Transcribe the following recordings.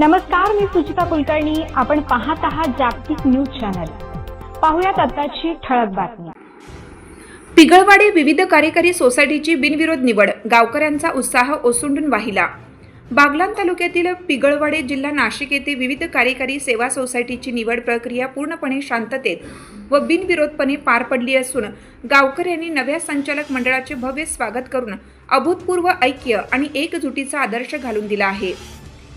नमस्कार मी सुचिता कुलकर्णी. आपण पाहत आहात जागतिक न्यूज चॅनल. पाहुयात आताची ठळक बातमी. पिगळवाडी विविध कार्यकारी सोसायटीची बिनविरोध निवड. गावकऱ्यांचा उत्साह ओसंडून वाहिला. बागलान तालुक्यातील पिगळवाडे जिल्हा नाशिक येथे विविध कार्यकारी सेवा सोसायटीची निवड प्रक्रिया पूर्णपणे शांततेत व बिनविरोधपणे पार पडली असून गावकऱ्यांनी नव्या संचालक मंडळाचे भव्य स्वागत करून अभूतपूर्व ऐक्य आणि एकजुटीचा आदर्श घालून दिला आहे.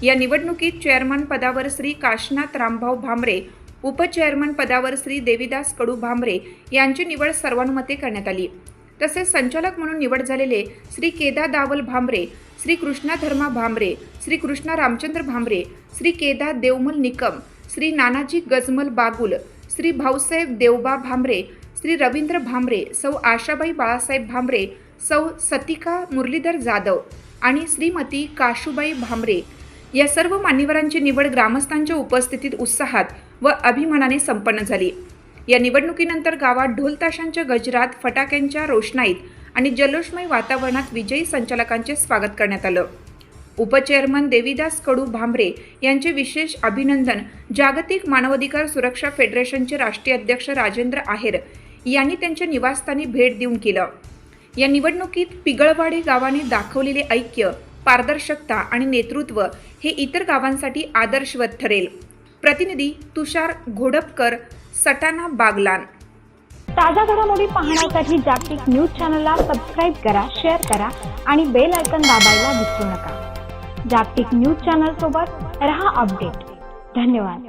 या निवडणुकीत चेअरमन पदावर श्री काशनाथ रामभाऊ भांबरे उपचेअरमन पदावर श्री देवीदास कडू भांबरे यांची निवड सर्वानुमते करण्यात आली. तसेच संचालक म्हणून निवड झालेले श्री केदा दावल भांबरे श्री कृष्णा धर्मा भांबरे श्री कृष्णा रामचंद्र भांबरे श्री केदा देवमल निकम श्री नानाजी गजमल बागुल श्री भाऊसाहेब देवबा भांबरे श्री रवींद्र भांबरे सौ आशाबाई बाळासाहेब भांबरे सौ सतिका मुरलीधर जाधव आणि श्रीमती काशुबाई भांबरे या सर्व मान्यवरांची निवड ग्रामस्थांच्या उपस्थितीत उत्साहात व अभिमानाने संपन्न झाली. या निवडणुकीनंतर गावात ढोलताशांच्या गजरात फटाक्यांच्या रोषणाईत आणि जल्लोषमय वातावरणात विजयी संचालकांचे स्वागत करण्यात आलं. उपचेअरमन देवीदास कडू भांबरे यांचे विशेष अभिनंदन जागतिक मानवाधिकार सुरक्षा फेडरेशनचे राष्ट्रीय अध्यक्ष राजेंद्र आहेर यांनी त्यांच्या निवासस्थानी भेट देऊन केलं. या निवडणुकीत पिगळवाडी गावाने दाखवलेले ऐक्य पारदर्शकता आणि नेतृत्व हे इतर गावांसाठी आदर्शवत ठरेल. प्रतिनिधी तुषार घोडपकर सटाणा बागलान. ताज्या घडामोडी पाहण्यासाठी जागतिक न्यूज चॅनलला सबस्क्राईब करा शेअर करा आणि बेल आयकन दाबायला विसरू नका. जागतिक न्यूज चॅनल सोबत रहा अपडेट. धन्यवाद.